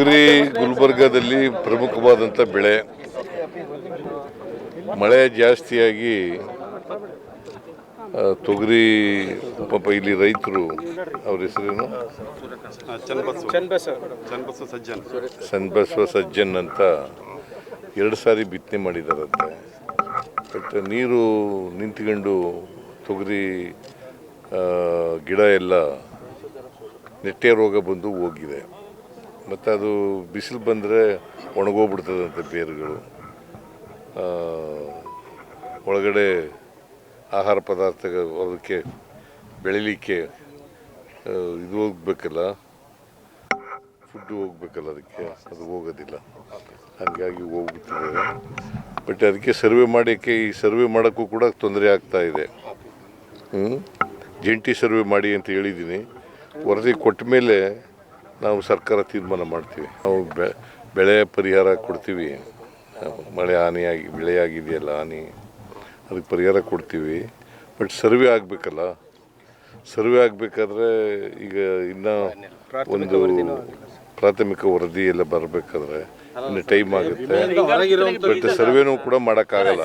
ತೊಗರಿ ಗುಲ್ಬರ್ಗಾದಲ್ಲಿ ಪ್ರಮುಖವಾದಂಥ ಬೆಳೆ. ಮಳೆ ಜಾಸ್ತಿಯಾಗಿ ತೊಗರಿ ಪಾಪ ಇಲ್ಲಿ ರೈತರು ಅವ್ರ ಹೆಸರೇನು? ಚನ್ನಬಸವ. ಸನ್ಬಸವ ಸಜ್ಜನ್. ಅಂತ ಎರಡು ಸಾರಿ ಬಿತ್ತನೆ ಮಾಡಿದಾರಂತೆ. ಬಟ್ ನೀರು ನಿಂತ್ಕೊಂಡು ತೊಗರಿ ಗಿಡ ಎಲ್ಲ ನೆಟ್ಟೆ ರೋಗ ಬಂದು ಹೋಗಿದೆ. ಮತ್ತು ಅದು ಬಿಸಿಲು ಬಂದರೆ ಒಣಗೋಗ್ಬಿಡ್ತದಂತೆ ಬೇರುಗಳು. ಒಳಗಡೆ ಆಹಾರ ಪದಾರ್ಥಗಳು ಅದಕ್ಕೆ ಬೆಳಿಲಿಕ್ಕೆ ಇದು ಹೋಗ್ಬೇಕಲ್ಲ. ಫುಡ್ಡು ಹೋಗ್ಬೇಕಲ್ಲ ಅದಕ್ಕೆ, ಅದು ಹೋಗೋದಿಲ್ಲ. ಹಾಗಾಗಿ ಹೋಗ್ಬಿಟ್ಟಿದೆ ಬಟ್ ಅದಕ್ಕೆ ಸರ್ವೆ ಮಾಡೋಕ್ಕೆ ಈ ಸರ್ವೆ ಮಾಡೋಕ್ಕೂ ಕೂಡ ತೊಂದರೆ ಆಗ್ತಾ ಇದೆ? ಜಂಟಿ ಸರ್ವೆ ಮಾಡಿ ಅಂತ ಹೇಳಿದ್ದೀನಿ. ವರದಿ ಕೊಟ್ಟ ಮೇಲೆ ನಾವು ಸರ್ಕಾರ ತೀರ್ಮಾನ ಮಾಡ್ತೀವಿ. ನಾವು ಬೆ ಬೆಳೆ ಪರಿಹಾರ ಕೊಡ್ತೀವಿ. ಮಳೆ ಹಾನಿಯಾಗಿ ಬೆಳೆ ಆಗಿದೆಯಲ್ಲ ಹಾನಿ ಅದಕ್ಕೆ ಪರಿಹಾರ ಕೊಡ್ತೀವಿ. But survey ಆಗಬೇಕಲ್ಲ. ಸರ್ವೆ ಆಗಬೇಕಾದ್ರೆ ಈಗ ಇನ್ನೂ ಒಂದು ಪ್ರಾಥಮಿಕ ವರದಿ ಎಲ್ಲ ಬರಬೇಕಾದ್ರೆ ಇನ್ನು ಟೈಮ್ ಆಗುತ್ತೆ. ಬಟ್ ಸರ್ವೆನೂ ಕೂಡ ಮಾಡೋಕ್ಕಾಗಲ್ಲ.